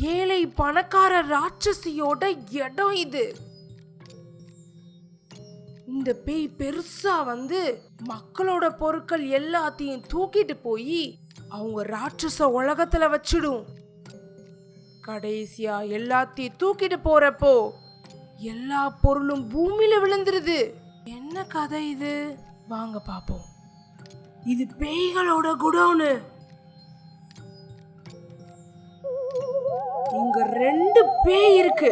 ஏழை பணக்கார ராட்சசியோட இடம் இது. இந்த பேய் பெருசா வந்து மக்களோட பொருட்கள் எல்லாத்தையும் தூக்கிட்டு போய் அவங்க ராட்சச உலகத்துல வச்சிடும். கடைசியா எல்லாத்தையும் தூக்கிட்டு போறப்போ எல்லா பொருளும் பூமியில விழுந்துருது. என்ன கதை இது? வாங்க பாப்போம். இது பேய்களோட குடோனு. அங்க ரெண்டு பேய் இருக்கு.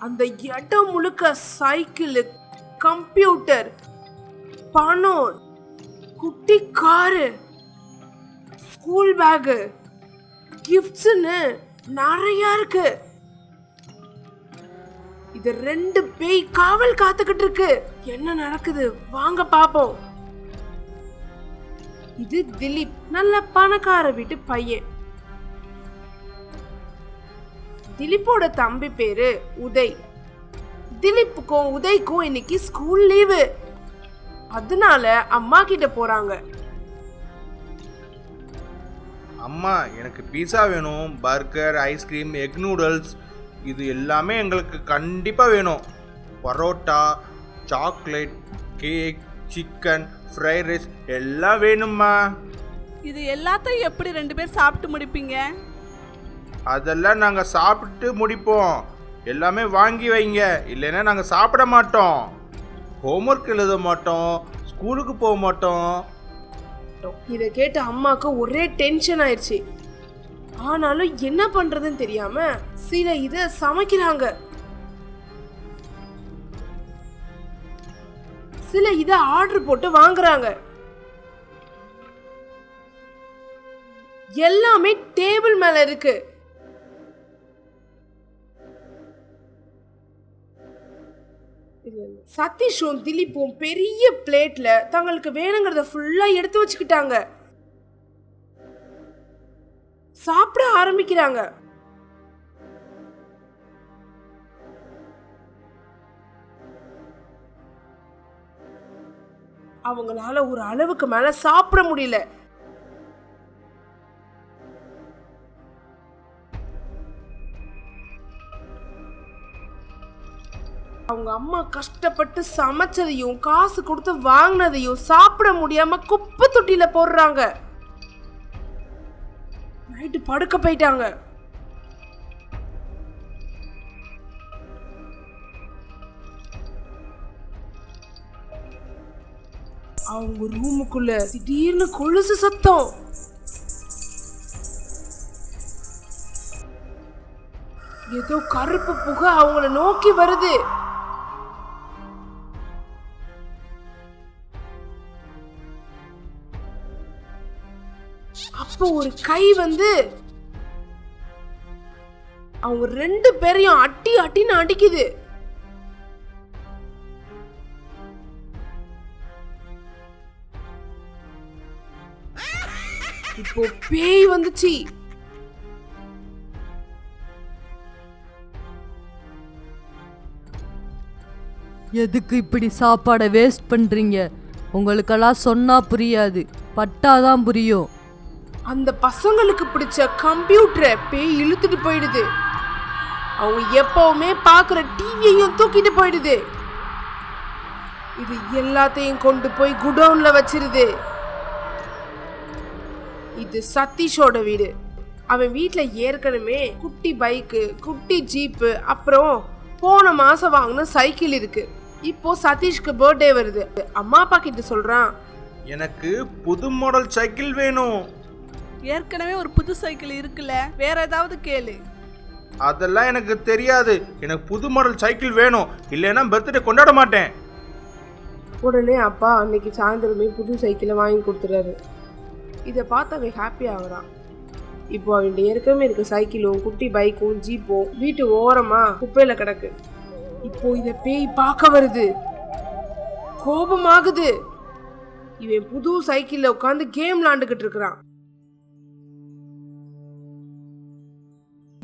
அந்த இடம் முழுக்க சைக்கிள் கம்ப்யூட்டர் பணம் குட்டி காரு ஸ்கூல் பேகு கிஃப்ட்ஸ்னு நிறைய இருக்கு. இது ரெண்டு பேய் காவல் காத்துக்கிட்டு இருக்கு. என்ன நடக்குது? வாங்க பாப்போம். இது திலீப் நல்ல பணக்கார வீட்டு பையன். திலீப்போட தம்பி பேரு உதய். திலீப்புக்கும் உதய்க்கும் இன்னைக்கு ஸ்கூல் லீவு அதனால அம்மா கிட்ட போறாங்க. அம்மா எனக்கு பீஸா வேணும் பர்கர் ஐஸ்கிரீம் எக் நூடுல்ஸ் இது எல்லாமே எங்களுக்கு கண்டிப்பாக வேணும். Parotta chocolate cake chicken fried rice எல்லாம் வேணும்மா. இது எல்லாத்தையும் எப்படி ரெண்டு பேர் சாப்பிட்டு முடிப்பீங்க? அதெல்லாம் நாங்கள் சாப்பிட்டு முடிப்போம். எல்லாமே வாங்கி வைங்க. இல்லைன்னா நாங்கள் சாப்பிட மாட்டோம். ஹோம்ஒர்க் எழுத மாட்டோம். ஸ்கூலுக்கு போக மாட்டோம். இதை கேட்ட அம்மாவுக்கு ஒரே டென்ஷன் ஆயிடுச்சு. ஆனாலும் என்ன பண்றதுன்னு தெரியாம சில இத சமைக்கிறாங்க. சில இத ஆர்டர் போட்டு வாங்குறாங்க. எல்லாமே டேபிள் மேல இருக்கு. சதீஷும் திலீப்பும் பெரிய பிளேட்ல தங்களுக்கு வேணுங்கிறத ஃபுல்லா எடுத்து வச்சுக்கிட்டாங்க. சாப்பிட ஆரம்பிக்கிறாங்க. அவங்களால ஒரு அளவுக்கு மேல சாப்பிட முடியல. அவங்க அம்மா கஷ்டப்பட்டு சமைச்சதையும் காசு கொடுத்து வாங்கினதையும் சாப்பிட முடியாம குப்பை தொட்டியில போடுறாங்க. நைட்டு படுக்க போயிட்டாங்க. அவங்க ரூமுக்குள்ள திடீர்னு கொலுசு சத்தம். ஏதோ கருப்பு புகை அவங்கள நோக்கி வருது. அப்போ ஒரு கை வந்து அவங்க ரெண்டு பேரையும் அட்டி அட்டின்னு அடிக்குது. இப்போ பேய் வந்துச்சு. எதுக்கு இப்படி சாப்பாடை வேஸ்ட் பண்றீங்க? உங்களுக்கெல்லாம் சொன்னா புரியாது. பட்டாதான் புரியும். அந்த பசங்களுக்கு பிடிச்ச கம்ப்யூட்டரை பேய் இழுத்துட்டு போயிடுது. அவங்க எப்பவுமே பார்க்குற டிவியையும் தூக்கிட்டு போயிடுது. இது எல்லாத்தையும் கொண்டு போய் குடவுன்ல வச்சிருது. இது சதீஷோட வீடு. அவன் வீட்டில் ஏற்கனவே குட்டி பைக்கு குட்டி ஜீப்பு அப்புறம் போன மாதம் வாங்கின சைக்கிள் இருக்கு. இப்போ சதீஷ்க்கு பர்த்டே வருது. அம்மா அப்பா கிட்ட சொல்றான் எனக்கு புது மாடல் சைக்கிள் வேணும். ஏற்கனவே ஒரு புது சைக்கிள் இருக்குல்ல? வேற ஏதாவது கேளு. அதெல்லாம் எனக்கு தெரியாது. எனக்கு புது மாடல் சைக்கிள் வேணும். இல்லைன்னா பர்த்டே கொண்டாட மாட்டேன். உடனே அப்பா அன்னைக்கு சாயந்தரமே புது சைக்கிளை வாங்கி கொடுத்துறாரு. இதை பார்த்து அவன் ஹாப்பி ஆகுறான். இப்போ அவன் ஏற்கனவே இருக்க சைக்கிளும் குட்டி பைக்கும் ஜீப்பும் வீட்டு ஓரமா குப்பையில கிடக்கு. இப்போ இத பேய் பார்க்க வருது. கோபமாகுது. இவன் புது சைக்கிள்ல உட்காந்து கேம் விளாண்டுகிட்டு இருக்கிறான்.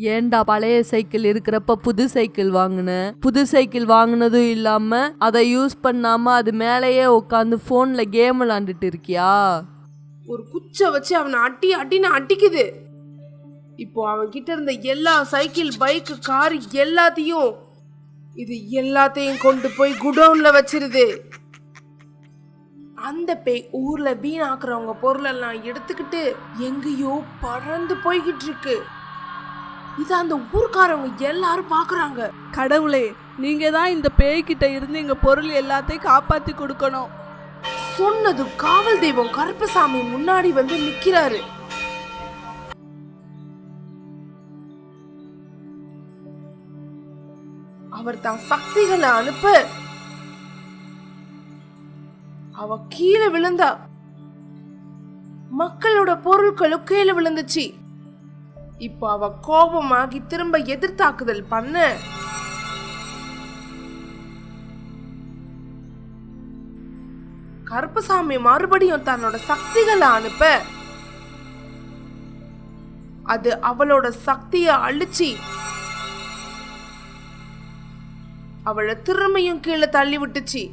ஏன்டா பழைய சைக்கிள் இருக்கிறப்ப புது சைக்கிள் வாங்கின? புது சைக்கிள் வாங்கினதும் இல்லாம அதை யூஸ் பண்ணாம அது மேலேயே உட்காந்து போன்ல கேம் விளாண்டுட்டு இருக்கியா? ஒரு குச்சை வச்சு அவனை அட்டி அட்டின்னு அடிக்குது. இப்போ அவன் கிட்ட இருந்த எல்லா சைக்கிள் பைக்கு கார் எல்லாத்தையும் இது எல்லாத்தையும் கொண்டு போய் குடவுன்ல வச்சிருது. அந்த பேய் ஊர்ல வீணாக்குறவங்க பொருளெல்லாம் எடுத்துக்கிட்டு எங்கேயோ பறந்து போய்கிட்டு இருக்கு. இது அந்த ஊர்க்காரவங்க எல்லாரும் பாக்குறாங்க. கடவுளே நீங்க தான் இந்த பேய்கிட்ட இருந்து எங்க பொருள் எல்லாத்தையும் காப்பாத்தி கொடுக்கணும். சொன்னது காவல் தெய்வம் கருப்பசாமி முன்னாடி வந்து நிக்கிறாரு. அவர் தான் சக்திகளை அனுப்ப அவ கீழே விழுந்தா. மக்களோட பொருட்களும் கீழே விழுந்துச்சு. இப்போ அவ கோபமாகி திரும்ப எதிர்த்தாக்குதல் பண்ண. கருப்பசாமி மறுபடியும் தன்னோட சக்திகளை அனுப்ப. அது அவளோட சக்தியை அழிச்சு. அவளை திரும்பியும் கீழே தள்ளி விட்டுச்சு.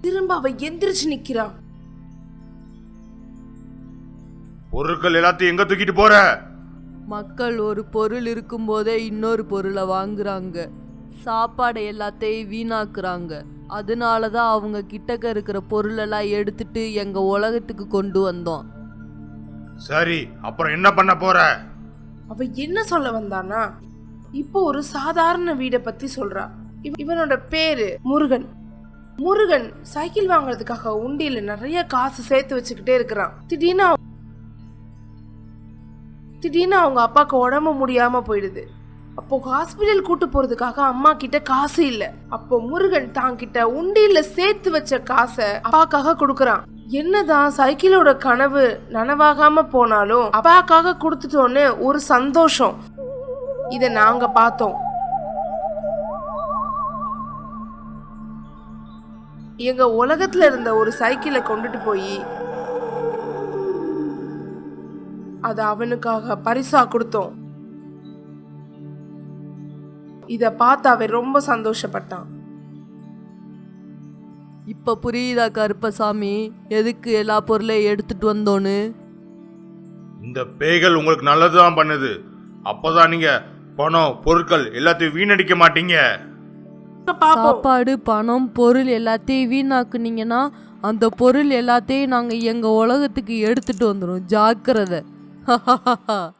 திரும்ப அவ எந்திரிச்சு நிக்கிறா. பொருட்கள் எல்லாத்தையும் எங்க தூக்கிட்டு போற? மக்கள் ஒரு பொருள் இருக்கும்போதே இன்னொரு பொருளை வாங்குறாங்க. சாப்பாடை எல்லாத்தையும் வீணாக்குறாங்க. அதனால தான் அவங்க கிட்டக்க இருக்கிற பொருளெல்லாம் எடுத்துட்டு எங்க உலகத்துக்கு கொண்டு வந்தோம். சரி அப்புறம் என்ன பண்ண போற? அவ என்ன சொல்ல வந்தானா இப்போ ஒரு சாதாரண வீடை பத்தி சொல்றா. இவ- இவனோட பேரு முருகன். முருகன் சைக்கிள் வாங்குறதுக்காக உண்டியில நிறைய காசு சேர்த்து வச்சுக்கிட்டே இருக்கிறான். திடீர்னு அவ- திடீர்னு அவங்க அப்பாவுக்கு உடம்பு முடியாம போயிடுது. அப்போ ஹாஸ்பிட்டல் கூட்டு போறதுக்காக அம்மா கிட்ட காசு இல்ல. அப்போ முருகன் தான் கிட்ட உண்டியில சேர்த்து வச்ச காசை அப்பாக்காக கொடுக்கறான். என்னதான் சைக்கிளோட கனவு நனவாகாம போனாலும் அப்பாக்காக கொடுத்துட்டோன்னு ஒரு சந்தோஷம். இத நாங்க பார்த்தோம். எங்க உலகத்துல இருந்த ஒரு சைக்கிளை கொண்டுட்டு போய் அத அவனுக்காக பரிசா கொடுத்தோம். இத பார்த்து அவன் ரொம்ப சந்தோஷப்பட்டான். இப்ப புரியுதா கருப்பசாமி? எதுக்கு எல்லா பொருளையும் எடுத்துட்டு வந்தோன்னு? இந்த பேய்கள் உங்களுக்கு நல்லதுதான் பண்ணுது. அப்பதான் நீங்க பணம் பொருட்கள் எல்லாத்தையும் வீணடிக்க மாட்டீங்க. சாப்பாடு பணம் பொருள் எல்லாத்தையும் வீணாக்குனீங்கன்னா அந்த பொருள் எல்லாத்தையும் நாங்க எங்க உலகத்துக்கு எடுத்துட்டு வந்துடும் ஜாக்கிரதை. 哈哈哈哈